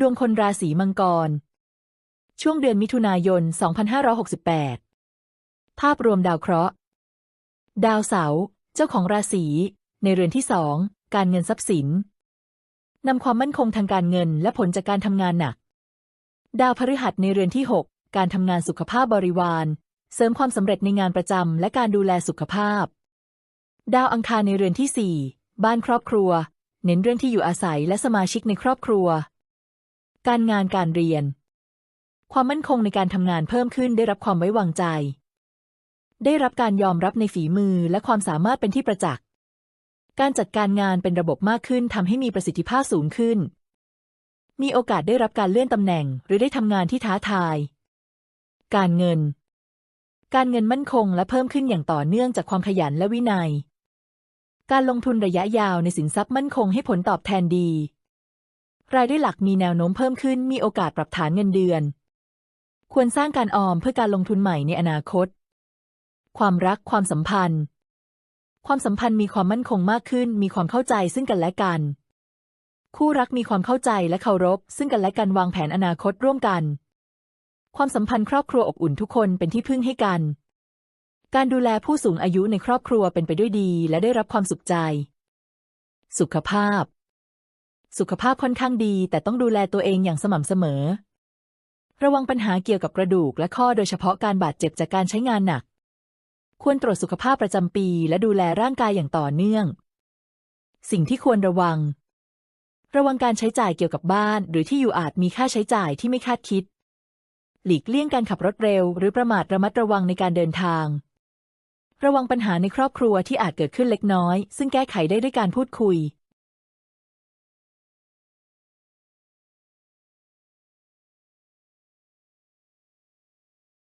ดวงคนราศีมังกร ช่วงเดือนมิถุนายน 2568 ภาพรวมดาวเคราะห์ ดาวเสาร์เจ้าของราศี ในเรือนที่สองการเงินทรัพย์สินนำความมั่นคงทางการเงินและผลจากการทำงานหนัก ดาวพฤหัสในเรือนที่ 6 การทำงานสุขภาพบริวาร เสริมความสำเร็จในงานประจำและการดูแลสุขภาพ ดาวอังคารในเรือนที่ 4 บ้านครอบครัว เน้นเรื่องที่อยู่อาศัยและสมาชิกในครอบครัว การงานการเรียน ความมั่นคงในการทำงานเพิ่มขึ้นได้รับความไว้วางใจ ได้รับการยอมรับในฝีมือและความสามารถเป็นที่ประจักษ์ การจัดการงานเป็นระบบมากขึ้นทำให้มีประสิทธิภาพสูงขึ้น มีโอกาสได้รับการเลื่อนตำแหน่งหรือได้ทำงานที่ท้าทาย การเงิน การเงินมั่นคงและเพิ่มขึ้นอย่างต่อเนื่องจากความขยันและวินัย การลงทุนระยะยาวในสินทรัพย์มั่นคงให้ผลตอบแทนดี รายได้หลักมีแนวโน้มเพิ่มขึ้นมีโอกาสปรับฐานเงินเดือน ควรสร้างการออมเพื่อการลงทุนใหม่ในอนาคต ความรักความสัมพันธ์ ความสัมพันธ์มีความมั่นคงมากขึ้น มีความเข้าใจซึ่งกันและกัน คู่รักมีความเข้าใจและเคารพ ซึ่งกันและกันวางแผนอนาคตร่วมกัน ความสัมพันธ์ครอบครัวอบอุ่นทุกคนเป็นที่พึ่งให้กัน การดูแลผู้สูงอายุในครอบครัวเป็นไปด้วยดี และได้รับความสุขใจ สุขภาพ สุขภาพค่อนข้างดี แต่ต้องดูแลตัวเองอย่างสม่ำเสมอ ระวังปัญหาเกี่ยวกับกระดูกและข้อโดยเฉพาะการบาดเจ็บจากการใช้งานหนัก ควรตรวจสุขภาพประจำปี และดูแลร่างกายอย่างต่อเนื่อง สิ่งที่ควรระวัง ระวังการใช้จ่ายเกี่ยวกับบ้าน หรือที่อยู่อาจมีค่าใช้จ่ายที่ไม่คาดคิด หลีกเลี่ยงการขับรถเร็ว หรือประมาทระมัดระวังในการเดินทาง ระวังปัญหาในครอบครัวที่อาจเกิดขึ้นเล็กน้อย ซึ่งแก้ไขได้ด้วยการพูดคุย